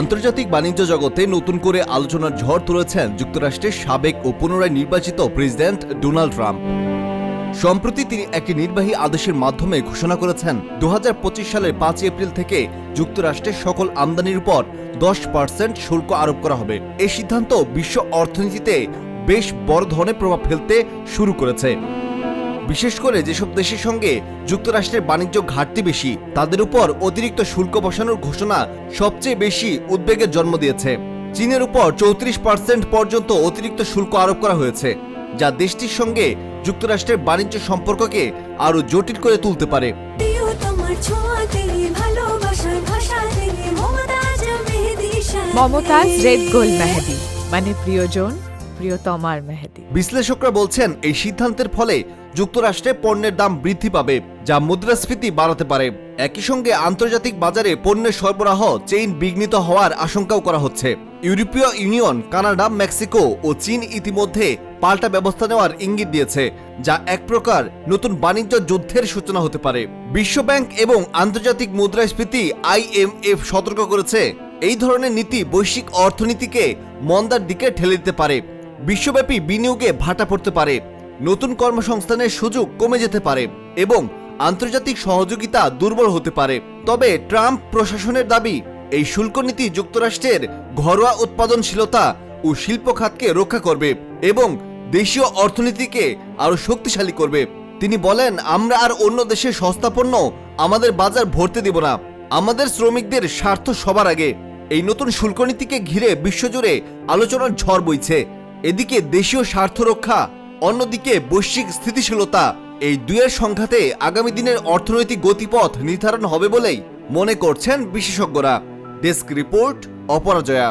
আন্তর্জাতিক বাণিজ্য জগতে নতুন করে আলোচনার ঝড় তুলেছেন যুক্তরাষ্ট্রের সাবেক ও পুনরায় নির্বাচিত প্রেসিডেন্ট ডোনাল্ড ট্রাম্প। সম্প্রতি তিনি একটি নির্বাহী আদেশের মাধ্যমে ঘোষণা করেছেন দু হাজার পঁচিশ সালের পাঁচ এপ্রিল থেকে যুক্তরাষ্ট্রের সকল আমদানির উপর দশ পার্সেন্ট শুল্ক আরোপ করা হবে। এই সিদ্ধান্ত বিশ্ব অর্থনীতিতে বেশ বড় ধরনের প্রভাব ফেলতে শুরু করেছে। বিশেষ করে যেসব দেশের সঙ্গে যুক্তরাষ্ট্রের বাণিজ্য ঘাটতি বেশি তাদের উপর অতিরিক্ত শুল্ক বসানোর ঘোষণা সবচেয়ে বেশি উদ্বেগের জন্ম দিয়েছে। চীনের উপর চৌত্রিশ পার্সেন্ট পর্যন্ত অতিরিক্ত শুল্ক আরোপ করা হয়েছে যা দেশটির সঙ্গে যুক্তরাষ্ট্রের বাণিজ্য সম্পর্ককে আরও জটিল করে তুলতে পারে। মমতাজ রেড গোল মেহেদি। মানে প্রিয়জন প্রিয়তমার মেহেদি। বিশ্লেষকরা বলছেন, এই সিদ্ধান্তের ফলে যুক্তরাষ্ট্রে পণ্যের দাম বৃদ্ধি পাবে, যা মুদ্রাস্ফীতি বাড়াতে পারে। একই সঙ্গে আন্তর্জাতিক বাজারে পণ্যের সরবরাহ চেইন বিঘ্নিত হওয়ার আশঙ্কাও করা হচ্ছে। ইউরোপীয় ইউনিয়ন, কানাডা, মেক্সিকো ও চীন ইতিমধ্যে পাল্টা ব্যবস্থা নেওয়ার ইঙ্গিত দিয়েছে, যা এক প্রকার নতুন বাণিজ্য যুদ্ধের সূচনা হতে পারে। বিশ্বব্যাংক এবং আন্তর্জাতিক মুদ্রাস্ফীতি আইএমএফ সতর্ক করেছে, এই ধরনের নীতি বৈশ্বিক অর্থনীতিকে মন্দার দিকে ঠেলে দিতে পারে। বিশ্বব্যাপী বিনিয়োগে ভাটা পড়তে পারে। নতুন কর্মসংস্থানের সুযোগ কমে যেতে পারে এবং আন্তর্জাতিক সহযোগিতা দুর্বল হতে পারে। তবে ট্রাম্প প্রশাসনের দাবি, এই শুল্ক নীতি যুক্তরাষ্ট্রের ঘরোয়া উৎপাদনশীলতা ও শিল্প খাতকে রক্ষা করবে এবং দেশীয় অর্থনীতিকে আরও শক্তিশালী করবে। তিনি বলেন, আমরা আর অন্য দেশের সস্তা পণ্য আমাদের বাজার ভরতে দেব না। আমাদের শ্রমিকদের স্বার্থ সবার আগে। এই নতুন শুল্ক নীতিকে ঘিরে বিশ্বজুড়ে আলোচনার ঝড় বইছে। এদিকে দেশীয় স্বার্থ রক্ষা, অন্যদিকে বৈশ্বিক স্থিতিশীলতা। এই দুয়ের সংঘাতে আগামী দিনের অর্থনৈতিক গতিপথ নির্ধারণ হবে বলেই মনে করছেন বিশেষজ্ঞরা। Desk report, Aparajaya.